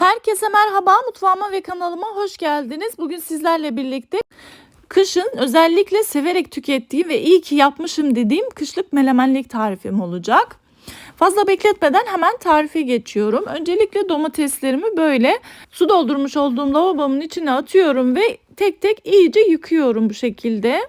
Herkese merhaba, mutfağıma ve kanalıma hoş geldiniz. Bugün sizlerle birlikte kışın özellikle severek tükettiğim ve iyi ki yapmışım dediğim kışlık melemenlik tarifim olacak. Fazla bekletmeden hemen tarife geçiyorum. Öncelikle domateslerimi böyle su doldurmuş olduğum lavabomun içine atıyorum ve tek tek iyice yıkıyorum bu şekilde.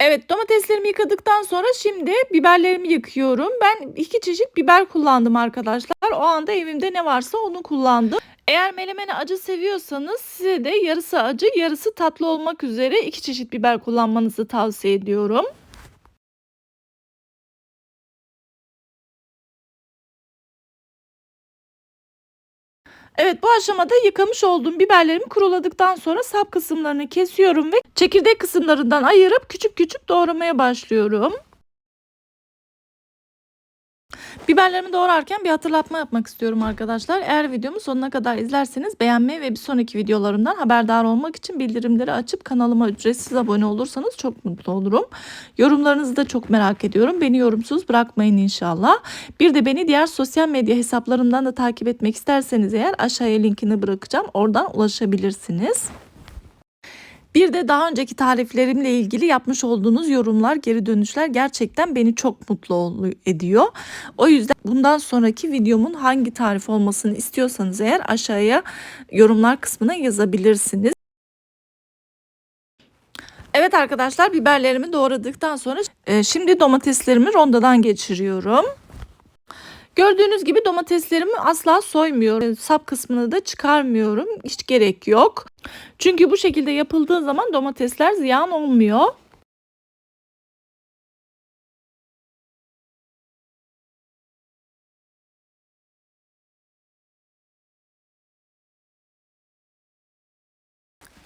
Evet domateslerimi yıkadıktan sonra şimdi biberlerimi yıkıyorum. Ben iki çeşit biber kullandım arkadaşlar. O anda evimde ne varsa onu kullandım. Eğer melemeni acı seviyorsanız size de yarısı acı yarısı tatlı olmak üzere iki çeşit biber kullanmanızı tavsiye ediyorum. Evet bu aşamada yıkamış olduğum biberlerimi kuruladıktan sonra sap kısımlarını kesiyorum ve çekirdek kısımlarından ayırıp küçük küçük doğramaya başlıyorum. Biberlerimi doğrarken bir hatırlatma yapmak istiyorum arkadaşlar. Eğer videomu sonuna kadar izlerseniz beğenmeyi ve bir sonraki videolarımdan haberdar olmak için bildirimleri açıp kanalıma ücretsiz abone olursanız çok mutlu olurum. Yorumlarınızı da çok merak ediyorum. Beni yorumsuz bırakmayın inşallah. Bir de beni diğer sosyal medya hesaplarımdan da takip etmek isterseniz eğer aşağıya linkini bırakacağım. Oradan ulaşabilirsiniz. Bir de daha önceki tariflerimle ilgili yapmış olduğunuz yorumlar, geri dönüşler gerçekten beni çok mutlu ediyor. O yüzden bundan sonraki videomun hangi tarif olmasını istiyorsanız eğer aşağıya yorumlar kısmına yazabilirsiniz. Evet arkadaşlar biberlerimi doğradıktan sonra e, şimdi domateslerimi rondodan geçiriyorum. Gördüğünüz gibi domateslerimi asla soymuyorum. Sap kısmını da çıkarmıyorum. Hiç gerek yok. Çünkü bu şekilde yapıldığı zaman domatesler ziyan olmuyor.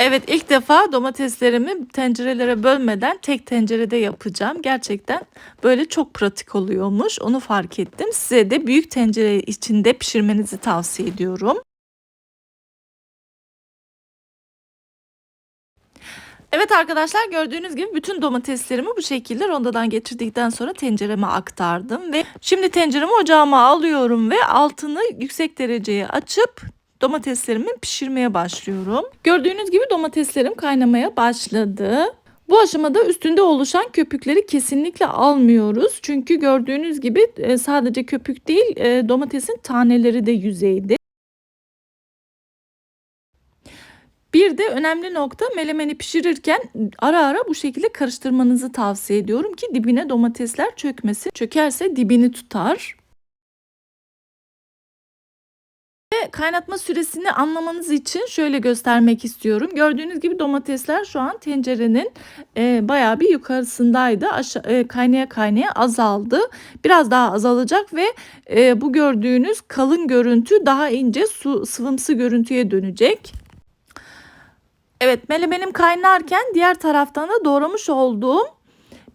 Evet ilk defa domateslerimi tencerelere bölmeden tek tencerede yapacağım. Gerçekten böyle çok pratik oluyormuş. Onu fark ettim. Size de büyük tencere içinde pişirmenizi tavsiye ediyorum. Evet arkadaşlar gördüğünüz gibi bütün domateslerimi bu şekilde rondodan geçirdikten sonra tencereme aktardım ve şimdi tenceremi ocağıma alıyorum ve altını yüksek dereceye açıp domateslerimi pişirmeye başlıyorum. Gördüğünüz gibi domateslerim kaynamaya başladı. Bu aşamada üstünde oluşan köpükleri kesinlikle almıyoruz. Çünkü gördüğünüz gibi e, sadece köpük değil e, domatesin taneleri de yüzeyde. Bir de önemli nokta melemeni pişirirken ara ara bu şekilde karıştırmanızı tavsiye ediyorum ki dibine domatesler çökmesi. Çökerse dibini tutar. Kaynatma süresini anlamanız için şöyle göstermek istiyorum. Gördüğünüz gibi domatesler şu an tencerenin e, bayağı bir yukarısındaydı. Aşağı, e, kaynaya kaynaya azaldı. Biraz daha azalacak ve e, bu gördüğünüz kalın görüntü daha ince su sıvımsı görüntüye dönecek. Evet melemenim kaynarken diğer taraftan da doğramış olduğum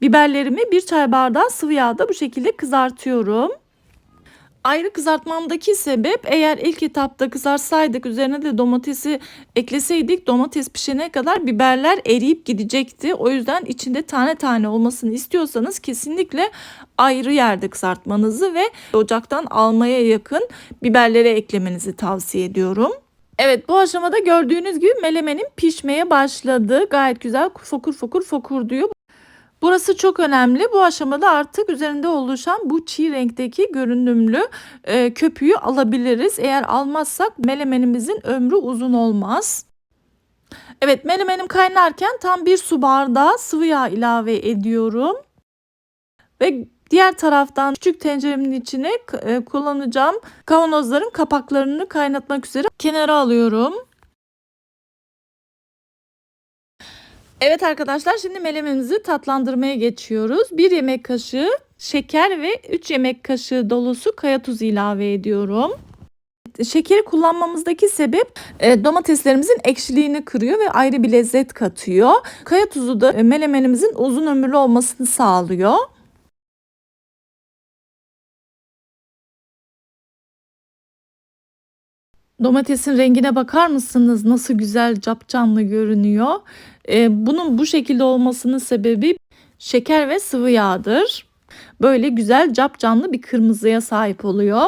biberlerimi bir çay bardağı sıvı yağda bu şekilde kızartıyorum. Ayrı kızartmamdaki sebep eğer ilk etapta kızartsaydık üzerine de domatesi ekleseydik domates pişene kadar biberler eriyip gidecekti. O yüzden içinde tane tane olmasını istiyorsanız kesinlikle ayrı yerde kızartmanızı ve ocaktan almaya yakın biberlere eklemenizi tavsiye ediyorum. Evet bu aşamada gördüğünüz gibi melemenin pişmeye başladı. Gayet güzel fokur fokur fokur diyor. Burası çok önemli. Bu aşamada artık üzerinde oluşan bu çiğ renkteki görünümlü e, köpüğü alabiliriz. Eğer almazsak melemenimizin ömrü uzun olmaz. Evet melemenim kaynarken tam bir su bardağı sıvı yağ ilave ediyorum. Ve diğer taraftan küçük tenceremin içine e, kullanacağım kavanozların kapaklarını kaynatmak üzere kenara alıyorum. Evet arkadaşlar şimdi melememizi tatlandırmaya geçiyoruz. 1 yemek kaşığı şeker ve 3 yemek kaşığı dolusu kaya tuzu ilave ediyorum. Şekeri kullanmamızdaki sebep e, domateslerimizin ekşiliğini kırıyor ve ayrı bir lezzet katıyor. Kaya tuzu da e, melemenimizin uzun ömürlü olmasını sağlıyor. Domatesin rengine bakar mısınız? Nasıl güzel capcanlı görünüyor. Ee, bunun bu şekilde olmasının sebebi şeker ve sıvı yağdır. Böyle güzel capcanlı bir kırmızıya sahip oluyor.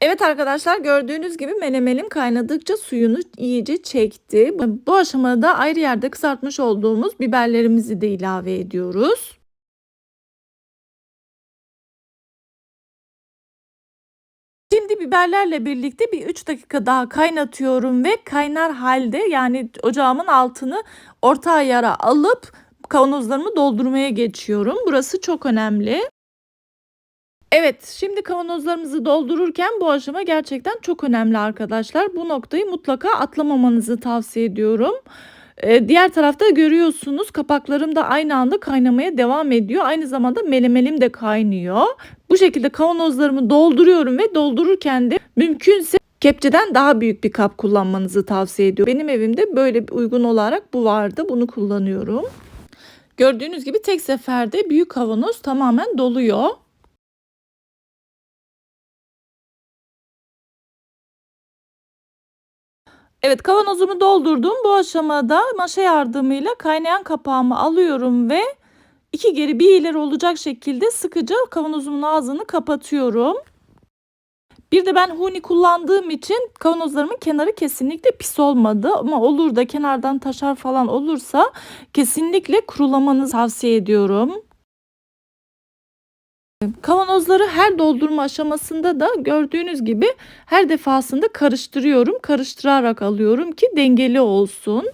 Evet arkadaşlar gördüğünüz gibi menemenim kaynadıkça suyunu iyice çekti. Bu aşamada ayrı yerde kızartmış olduğumuz biberlerimizi de ilave ediyoruz. Şimdi biberlerle birlikte bir 3 dakika daha kaynatıyorum ve kaynar halde yani ocağımın altını orta ayara alıp kavanozlarımı doldurmaya geçiyorum. Burası çok önemli. Evet, şimdi kavanozlarımızı doldururken bu aşama gerçekten çok önemli arkadaşlar. Bu noktayı mutlaka atlamamanızı tavsiye ediyorum. Ee, diğer tarafta görüyorsunuz kapaklarım da aynı anda kaynamaya devam ediyor. Aynı zamanda melemelim de kaynıyor. Bu şekilde kavanozlarımı dolduruyorum ve doldururken de mümkünse kepçeden daha büyük bir kap kullanmanızı tavsiye ediyorum. Benim evimde böyle bir uygun olarak bu vardı. Bunu kullanıyorum. Gördüğünüz gibi tek seferde büyük kavanoz tamamen doluyor. Evet kavanozumu doldurdum. Bu aşamada maşa yardımıyla kaynayan kapağımı alıyorum ve iki geri bir ileri olacak şekilde sıkıca kavanozumun ağzını kapatıyorum. Bir de ben huni kullandığım için kavanozlarımın kenarı kesinlikle pis olmadı. Ama olur da kenardan taşar falan olursa kesinlikle kurulamanızı tavsiye ediyorum. Kavanozları her doldurma aşamasında da gördüğünüz gibi her defasında karıştırıyorum. Karıştırarak alıyorum ki dengeli olsun.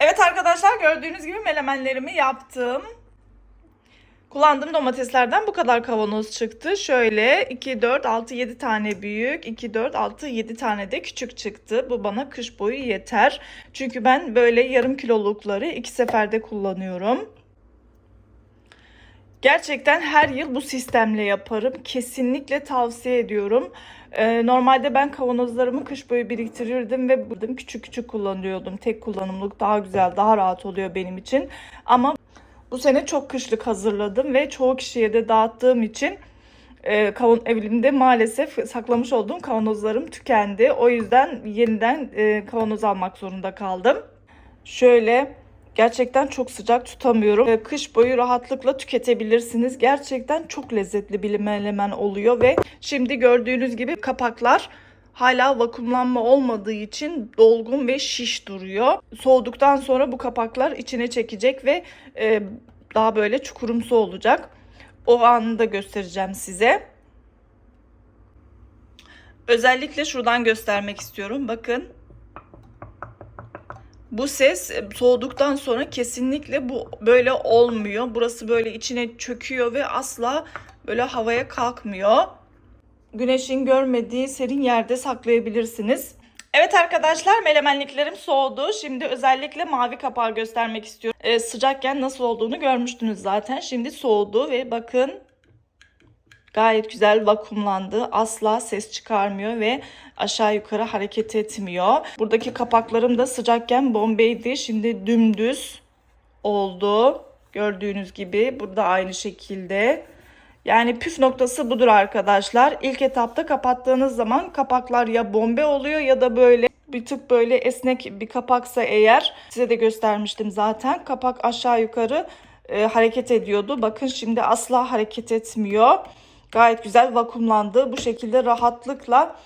Evet arkadaşlar gördüğünüz gibi melemenlerimi yaptım. Kullandığım domateslerden bu kadar kavanoz çıktı. Şöyle 2, 4, 6, 7 tane büyük, 2, 4, 6, 7 tane de küçük çıktı. Bu bana kış boyu yeter. Çünkü ben böyle yarım kilolukları iki seferde kullanıyorum. Gerçekten her yıl bu sistemle yaparım. Kesinlikle tavsiye ediyorum. Ee, normalde ben kavanozlarımı kış boyu biriktirirdim ve küçük küçük kullanıyordum. Tek kullanımlık daha güzel, daha rahat oluyor benim için. Ama bu sene çok kışlık hazırladım ve çoğu kişiye de dağıttığım için e, kavun evimde maalesef saklamış olduğum kavanozlarım tükendi. O yüzden yeniden e, kavanoz almak zorunda kaldım. Şöyle gerçekten çok sıcak tutamıyorum. Kış boyu rahatlıkla tüketebilirsiniz. Gerçekten çok lezzetli bir menemen oluyor ve şimdi gördüğünüz gibi kapaklar hala vakumlanma olmadığı için dolgun ve şiş duruyor. Soğuduktan sonra bu kapaklar içine çekecek ve e, daha böyle çukurumsu olacak. O anını da göstereceğim size. Özellikle şuradan göstermek istiyorum. Bakın. Bu ses e, soğuduktan sonra kesinlikle bu böyle olmuyor. Burası böyle içine çöküyor ve asla böyle havaya kalkmıyor güneşin görmediği serin yerde saklayabilirsiniz. Evet arkadaşlar melemenliklerim soğudu. Şimdi özellikle mavi kapağı göstermek istiyorum. Ee, sıcakken nasıl olduğunu görmüştünüz zaten. Şimdi soğudu ve bakın gayet güzel vakumlandı. Asla ses çıkarmıyor ve aşağı yukarı hareket etmiyor. Buradaki kapaklarım da sıcakken bombeydi. Şimdi dümdüz oldu. Gördüğünüz gibi burada aynı şekilde. Yani püf noktası budur arkadaşlar. İlk etapta kapattığınız zaman kapaklar ya bombe oluyor ya da böyle bir tık böyle esnek bir kapaksa eğer size de göstermiştim zaten. Kapak aşağı yukarı e, hareket ediyordu. Bakın şimdi asla hareket etmiyor. Gayet güzel vakumlandı. Bu şekilde rahatlıkla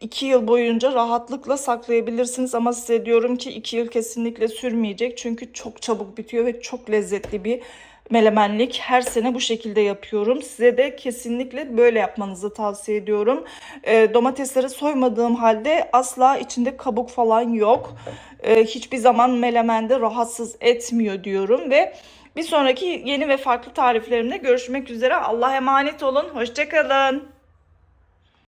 2 yıl boyunca rahatlıkla saklayabilirsiniz ama size diyorum ki 2 yıl kesinlikle sürmeyecek. Çünkü çok çabuk bitiyor ve çok lezzetli bir melemenlik her sene bu şekilde yapıyorum. Size de kesinlikle böyle yapmanızı tavsiye ediyorum. E, domatesleri soymadığım halde asla içinde kabuk falan yok. E, hiçbir zaman melemende rahatsız etmiyor diyorum ve bir sonraki yeni ve farklı tariflerimde görüşmek üzere. Allah'a emanet olun. Hoşçakalın.